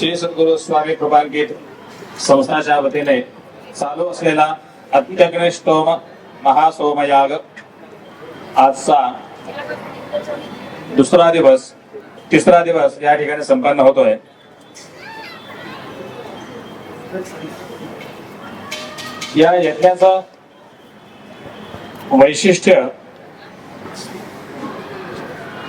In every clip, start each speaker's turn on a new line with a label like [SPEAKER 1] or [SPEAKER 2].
[SPEAKER 1] श्री सद्गुरु स्वामी कृपांकित संस्थाच्या वतीने चालू असलेला अत्यग्निष्टोम महासोमयाग आजचा दुसरा दिवस तिसरा दिवस या ठिकाणी संपन्न होतोय. या यज्ञाचं वैशिष्ट्य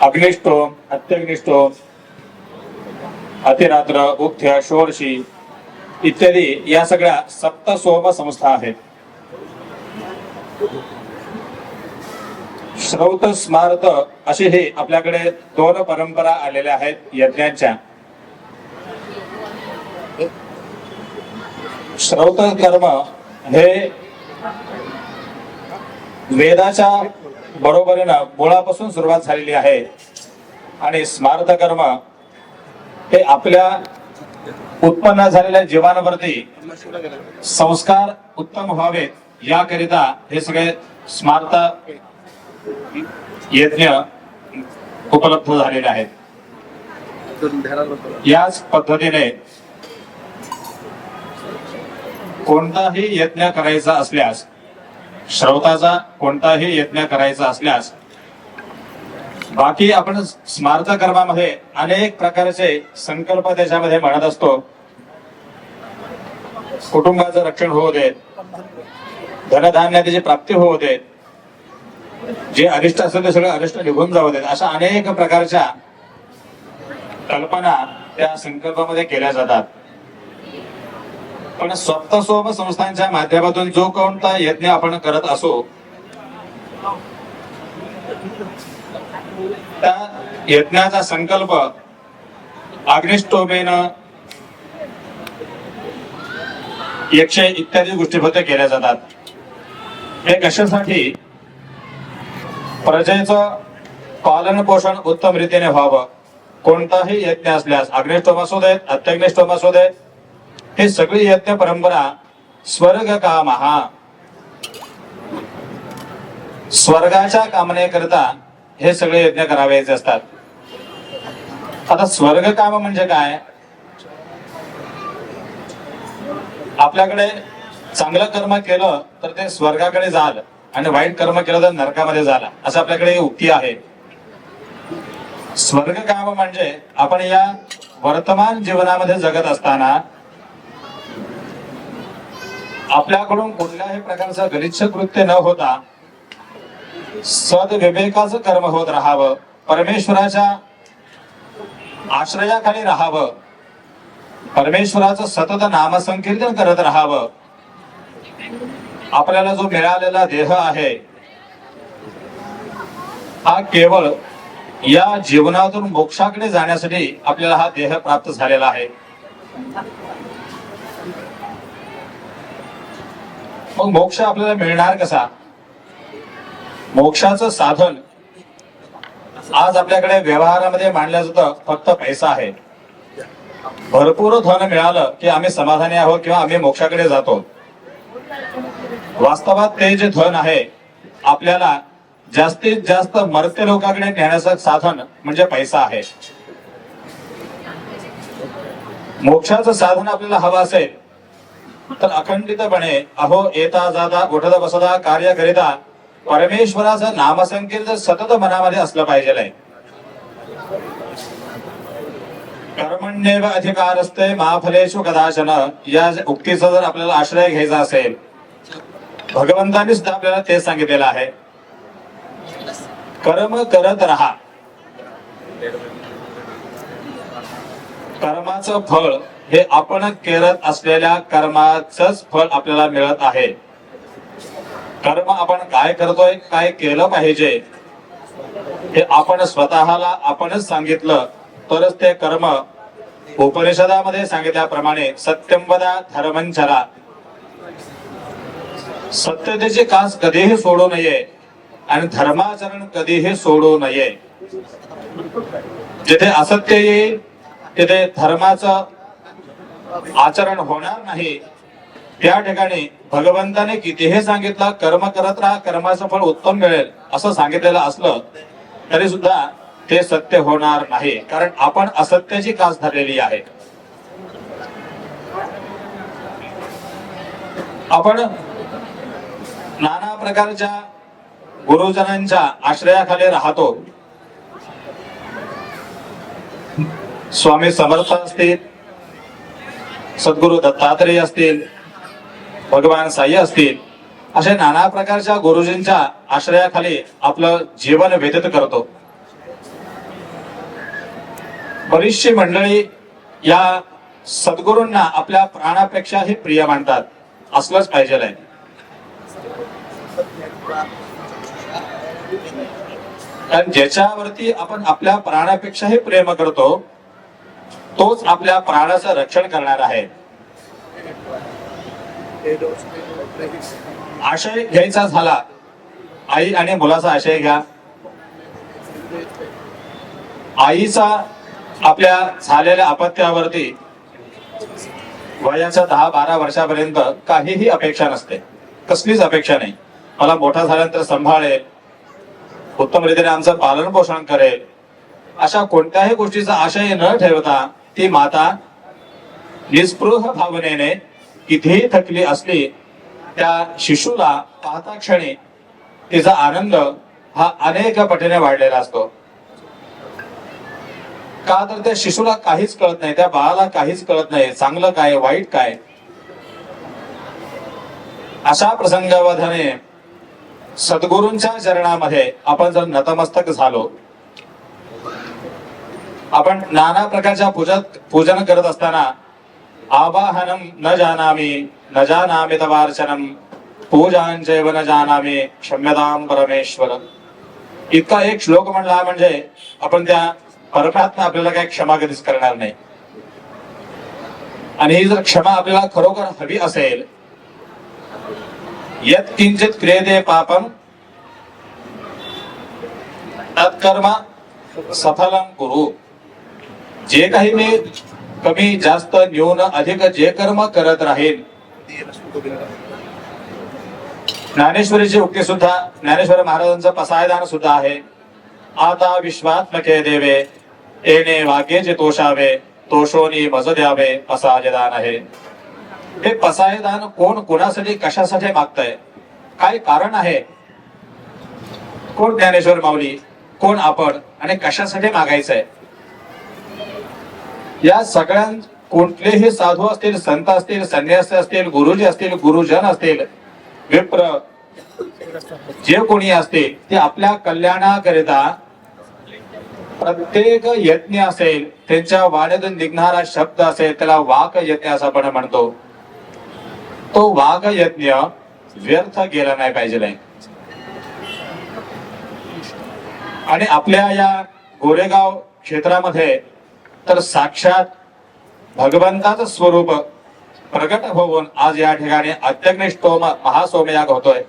[SPEAKER 1] अग्निष्टोम अत्यग्निष्टोम अतिरात्र उक्थ्य षोडशी इत्यादी या सगळ्या सप्त सोम संस्था आहेत. श्रौत स्मारत अशी हे आपल्याकडे दोन परंपरा आलेल्या आहेत यज्ञांच्या. श्रौत कर्म हे वेदाच्या बरोबरीनं मुळापासून सुरुवात झालेली आहे. आणि स्मारत कर्म हे आपल्या उत्पन्न झालेल्या जीवनावरती संस्कार उत्तम व्हावेत याकरिता हे सगळे स्मार्त यज्ञ उपलब्ध झालेले आहेत. याच पद्धतीने कोणताही यज्ञ करायचा असल्यास श्रोताचा कोणताही यज्ञ करायचा असल्यास बाकी आपण स्मारक कर्मामध्ये अनेक प्रकारचे संकल्प त्याच्यामध्ये म्हणत असतो. कुटुंबाचं रक्षण होऊ देत. धनधान्य त्याची प्राप्ती होऊ देत. जे अरिष्ट असेल ते सगळं अरिष्ट निघून जाऊ देत. अशा अनेक प्रकारच्या कल्पना त्या संकल्पामध्ये केल्या जातात. पण स्वप्तसोम संस्थांच्या माध्यमातून जो कोणता यज्ञ आपण करत असो त्या यज्ञाचा संकल्प अग्निष्टोमेन यक्ष इत्यादी गोष्टी केल्या जातात. हे कशासाठी? प्रजेचं पालन पोषण उत्तम रीतीने व्हावं. कोणताही यज्ञ असल्यास अग्निष्टोम असू देत अत्यग्निष्टोम असू देत हे सगळी यज्ञ परंपरा स्वर्ग काम हा स्वर्गाच्या कामनेकरता हे सगळे यज्ञ करावायचे असतात. आता स्वर्ग काम म्हणजे काय? आपल्याकडे चांगलं कर्म केलं तर ते स्वर्गाकडे जाल आणि वाईट कर्म केलं तर नरकामध्ये झाला असं आपल्याकडे उक्ती आहे. स्वर्ग काम म्हणजे आपण या वर्तमान जीवनामध्ये जगत असताना आपल्याकडून कुठल्याही प्रकारचं गलिच्छ कृत्य न होता सदविवेकाचं कर्म होत राहावं. परमेश्वराच्या आश्रयाखाली राहावं. परमेश्वराचं सतत नामसंकीर्तन करत राहावं. आपल्याला जो मिळालेला देह आहे हा केवळ या जीवनातून मोक्षाकडे जाण्यासाठी आपल्याला हा देह प्राप्त झालेला आहे. मग मोक्ष आपल्याला मिळणार कसा? मोक्षाचं साधन आज आपल्याकडे व्यवहारामध्ये मांडलं जातं फक्त पैसा आहे. भरपूर धन मिळालं की आम्ही समाधानी आहोत किंवा आम्ही मोक्षाकडे जातो. वास्तवात ते जे धन आहे आपल्याला जास्तीत जास्त मर्त्य लोकांकडे नेण्याचं साधन म्हणजे पैसा आहे. मोक्षाचं साधन आपल्याला हवं असेल तर अखंडितपणे अहो येता जाता उठत बसता कार्य करिता परमेश्वराचं नामसंकीर्तन सतत मनामध्ये असलं पाहिजे कर्मण्येव अधिकार असते महाफलेशु कदाचन. या उक्तीचा जर आपल्याला आश्रय घ्यायचा असेल भगवंतांनी सुद्धा आपल्याला तेच सांगितलेलं आहे. कर्म करत राहा. कर्माचं फळ हे आपण करत असलेल्या कर्माचंच फळ आपल्याला मिळत आहे. कर्म आपण काय करतोय काय केलं पाहिजे हे आपण स्वतःला आपणच सांगितलं तरच ते कर्म उपनिषदामध्ये सांगितल्याप्रमाणे सत्यम वदा धर्मंचरा सत्यतेचे कास कधीही सोडू नये आणि धर्माचरण कधीही सोडू नये. जिथे असत्य येईल तिथे धर्माचं आचरण होणार नाही. त्या ठिकाणी भगवंताने कितीही सांगितलं कर्म करत राहा कर्माचं फळ उत्तम मिळेल असं सांगितलेलं असलं तरी सुद्धा ते सत्य होणार नाही कारण आपण असत्याची कास धरलेली आहे. आपण नाना प्रकारच्या गुरुजनांच्या आश्रयाखाली राहतो. स्वामी समर्थ असतील सद्गुरु दत्तात्रेय असतील भगवान साई असतील अशा नाना प्रकारच्या गुरुजींच्या आश्रयाखाली आपलं जीवन व्यतीत करतो. बरीचशी मंडळी या सद्गुरूंना आपल्या प्राणापेक्षाही प्रिय मानतात. असलंच पाहिजे आहे. कारण ज्याच्यावरती आपण आपल्या प्राणापेक्षाही प्रेम करतो तोच आपल्या प्राणाचं रक्षण करणार आहे. आशय घ्यायचा झाला. आई आणि मुलाचा आशय घ्या. आईचा आपल्या झालेल्या अपत्यावरती वयाच्या दहा बारा वर्षापर्यंत काहीही अपेक्षा नसते. कसलीच अपेक्षा नाही. मला मोठा झाल्यानंतर सांभाळेल. उत्तम रीतीने आमचं पालन पोषण करेल. अशा कोणत्याही गोष्टीचा आशय न ठेवता ती माता निस्पृह भावनेने कितीही थकली असली त्या शिशूला पाहता क्षणी तिचा आनंद हा अनेक पटीने वाढलेला असतो. का तर त्या शिशूला काहीच कळत नाही त्या बाळाला काहीच कळत नाही चांगलं काय वाईट काय? अशा प्रसंगावधाने सद्गुरूंच्या चरणामध्ये आपण जर नतमस्तक झालो आपण नाना प्रकारच्या पूजा पूजन करत असताना आवाहनं न जानामि न जानामि तवार्चनं पूजांचैव न जानामि क्षम्यतां परमेश्वर। इतका एक श्लोक म्हणला म्हणजे आपण त्या परमात्मा आपल्याला काही क्षमा कधीच करणार नाही. आणि ही जर क्षमा आपल्याला खरोखर हवी असेल यत किंचित क्रियते पापम तत्कर्म सफलम गुरु जे काही मी कमी जास्त न्यून अधिक जे कर्म करत राहील. ज्ञानेश्वरीची उक्ती सुद्धा ज्ञानेश्वर महाराजांचं पसायदान सुद्धा आहे. आता विश्वात्मके देवे येणे वाग्येचे तोषावे तोषोनी मज द्यावे पसायदान आहे. हे पसायदान कोण कोणासाठी कशासाठी मागतय? काय कारण आहे? कोण ज्ञानेश्वर माऊली? कोण आपण? आणि कशासाठी मागायचंय? या सगळ्यां कोणतेही साधू असतील संत असतील संन्यासी असतील गुरुजी असतील गुरुजन असतील विप्र जे कोणी असतील ते आपल्या कल्याणाकरिता प्रत्येक यज्ञ असेल त्यांच्या वाड्यातून निघणारा शब्द असेल त्याला वाक यज्ञ असं आपण म्हणतो. तो वाघ यज्ञ व्यर्थ गेला नाही पाहिजे. आणि आपल्या या गोरेगाव क्षेत्रामध्ये तर साक्षात भगवंताचं स्वरूप प्रगट होऊन आज या ठिकाणी अत्यग्निष्टोम महासोमयाग होतोय.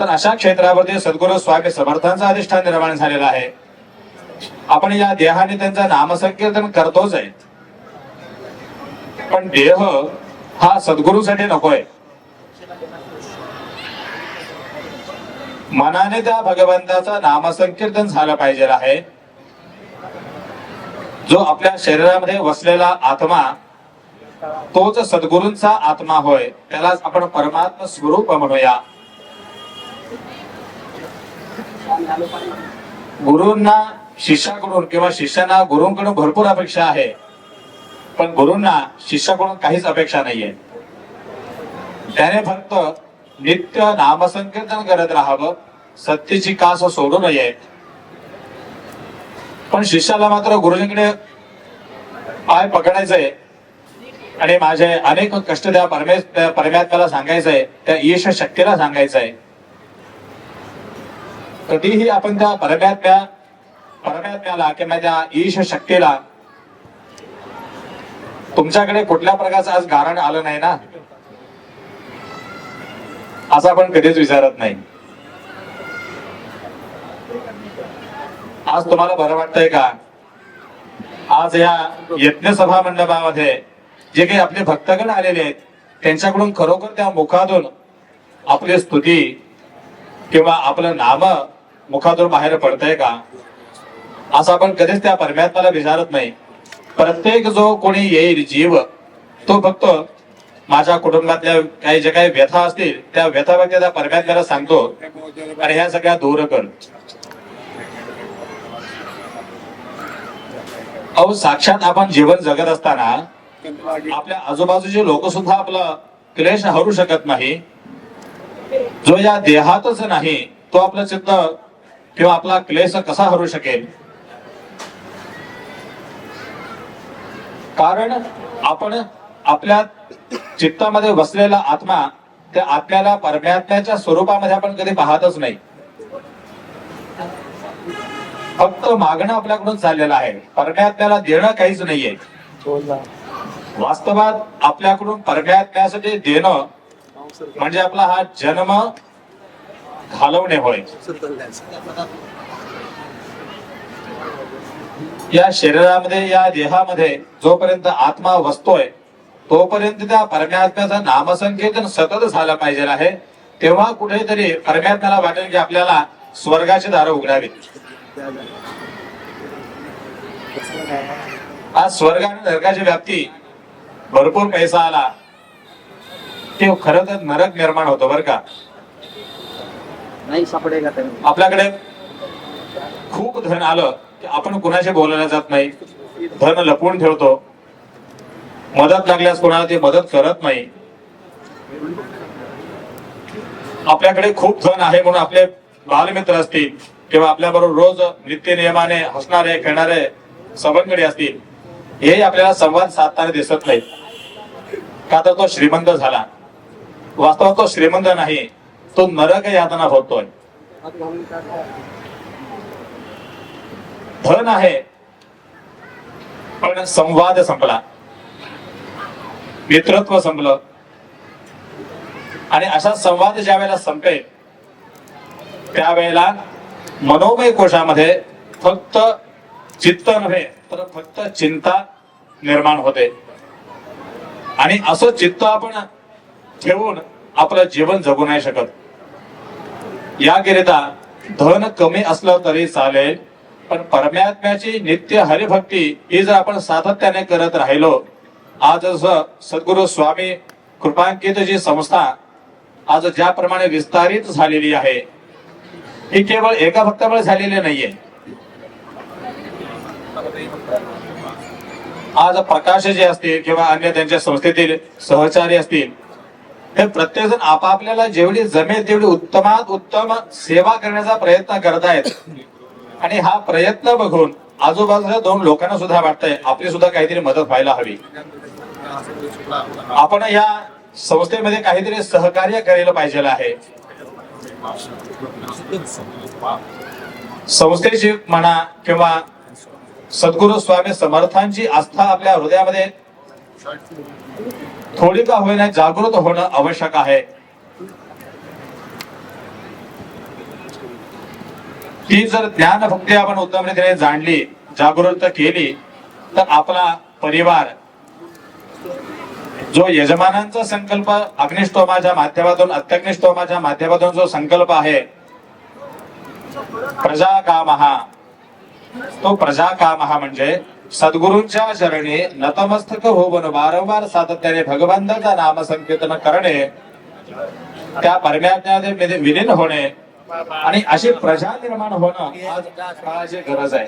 [SPEAKER 1] तर अशा क्षेत्रावरती सद्गुरु स्वामी समर्थांचं अधिष्ठान निर्माण झालेलं आहे. आपण या देहाने त्यांचं नामसंकीर्तन करतोच आहे. पण देह हा सद्गुरूसाठी नकोय. मनाने त्या भगवंताचं नामसंकीर्तन झालं पाहिजे आहे. जो आपल्या शरीरामध्ये वसलेला आत्मा तोच सद्गुरूंचा आत्मा होय त्यालाच आपण परमात्म स्वरूप म्हणूया. गुरूंना शिष्याकडून किंवा शिष्यांना गुरूंकडून भरपूर अपेक्षा आहे पण गुरूंना शिष्याकडून काहीच अपेक्षा नाहीये. त्याने फक्त नित्य नामसंकीर्तन करत राहावं सत्यची कास सोडू नये पण शिष्याला मात्र गुरुजींकडे पाय पकडायचंय. आणि माझे अनेक कष्ट त्या परमे त्या परमात्म्याला सांगायचंय त्या ईश शक्तीला सांगायचंय. कधीही आपण त्या परमात्म्या परमात्म्याला किंवा त्या ईश शक्तीला तुमच्याकडे कुठल्या प्रकारचं आज गारण आलं नाही ना? असं आपण कधीच विचारत नाही. आज तुम्हाला बरं वाटतंय का? आज या यज्ञ सभा मंडपामध्ये जे काही आपले भक्तगण आलेले आहेत त्यांच्याकडून खरोखर त्या मुखातून आपली स्तुती किंवा आपलं नाम मुखातून बाहेर पडतंय का? असं आपण कधीच त्या परमात्म्याला विचारत नाही. प्रत्येक जो कोणी येईल जीव तो फक्त माझ्या कुटुंबातल्या काही जे काही व्यथा असतील त्या व्यथा व्यथा त्या परमात्म्याला सांगतो. आणि ह्या सगळ्या दूर कर. अहो साक्षात आपण जीवन जगत असताना आपल्या आजूबाजूचे लोक सुद्धा आपला क्लेश हरू शकत नाही. जो या देहातच नाही तो आपलं चित्त किंवा आपला क्लेश कसा हरू शकेल? कारण आपण आपल्या चित्तामध्ये बसलेला आत्मा त्या आत्म्याला परमात्म्याच्या स्वरूपामध्ये आपण कधी पाहतच नाही. फक्त मागणं आपल्याकडून चाललेलं आहे. परमात्म्याला देणं काहीच नाहीये. वास्तवात आपल्याकडून परमात्म्यासाठी देणं म्हणजे आपला हा जन्म घालवणे होय या शरीरामध्ये या देहामध्ये जोपर्यंत आत्मा वसतोय तोपर्यंत त्या परमात्म्याचं नामसंकीर्तन सतत झालं पाहिजे आहे. तेव्हा कुठेतरी परमात्म्याला वाटेल की आपल्याला स्वर्गाची दारं उघडावी आज स्वर्ग आणि नरकाची व्याप्ती भरपूर पैसा आला. ते खरं तर नरक निर्माण होतो बरं का?
[SPEAKER 2] नहीं
[SPEAKER 1] आपल्याकडे खूप धन आलं की आपण कुणाशी बोलायला जात नाही. धन लपवून ठेवतो. मदत लागल्यास कोणाला ती मदत करत नाही. आपल्याकडे खूप धन आहे म्हणून आपले बालमित्र असतील. किंवा आपल्या बरोबर रोज नित्य नियमाने हसणारे खेळणारे सवंगडी असतील हे आपल्याला संवाद साधताना दिसत नाही का तर तो श्रीमंत झाला. वास्तवात तो श्रीमंत नाही तो नरक यातना भोगतोय. धन आहे पण संवाद संपला. मित्रत्व संपलं. आणि असा संवाद ज्या वेळेला संपेल त्यावेळेला मनोमय कोशामध्ये फक्त चित्त नव्हे तर फक्त चिंता निर्माण होते. आणि असं चित्त आपण ठेवून आपलं जीवन जगू नाही शकत. याकरिता धन कमी असलं तरी चालेल पण परमात्म्याची नित्य हरिभक्ती ही जर आपण सातत्याने करत राहिलो आज जसं सद्गुरु स्वामी कृपांकित जी संस्था आज ज्याप्रमाणे विस्तारित झालेली आहे ही केवळ एका भक्तामुळे झालेली नाहीये. आज प्रकाश जे असतील किंवा अन्य त्यांच्या संस्थेतील सहचारी असतील हे प्रत्येकजण आपापल्याला जेवढी जमेल तेवढी उत्तमात उत्तम सेवा करण्याचा प्रयत्न करत आहेत आणि हा प्रयत्न बघून आजूबाजूच्या दोन लोकांना सुद्धा वाटतंय आपली सुद्धा काहीतरी मदत व्हायला हवी. आपण या संस्थेमध्ये काहीतरी सहकार्य करायला पाहिजे आहे. संस्थेची म्हणा किंवा सद्गुरु स्वामी समर्थांची आस्था आपल्या हृदयामध्ये थोडी का होईना जागृत होणं आवश्यक आहे. ती जर ज्ञान भक्ती आपण उत्तम रीतीने जाणली जागृत केली तर आपला परिवार जो यजमानांचा संकल्प अग्निष्टोमाच्या माध्यमातून अत्यग्निष्टोमाच्या माध्यमातून जो संकल्प आहे प्रजा कामहा तो प्रजा कामहा म्हणजे सद्गुरूंच्या चरणी नतमस्तक होऊन वारंवार सातत्याने भगवंताचा नाम संकीर्तन करणे त्या परमात्म्यामध्ये विलीन होणे आणि अशी प्रजा निर्माण होणं आज काळाची गरज आहे.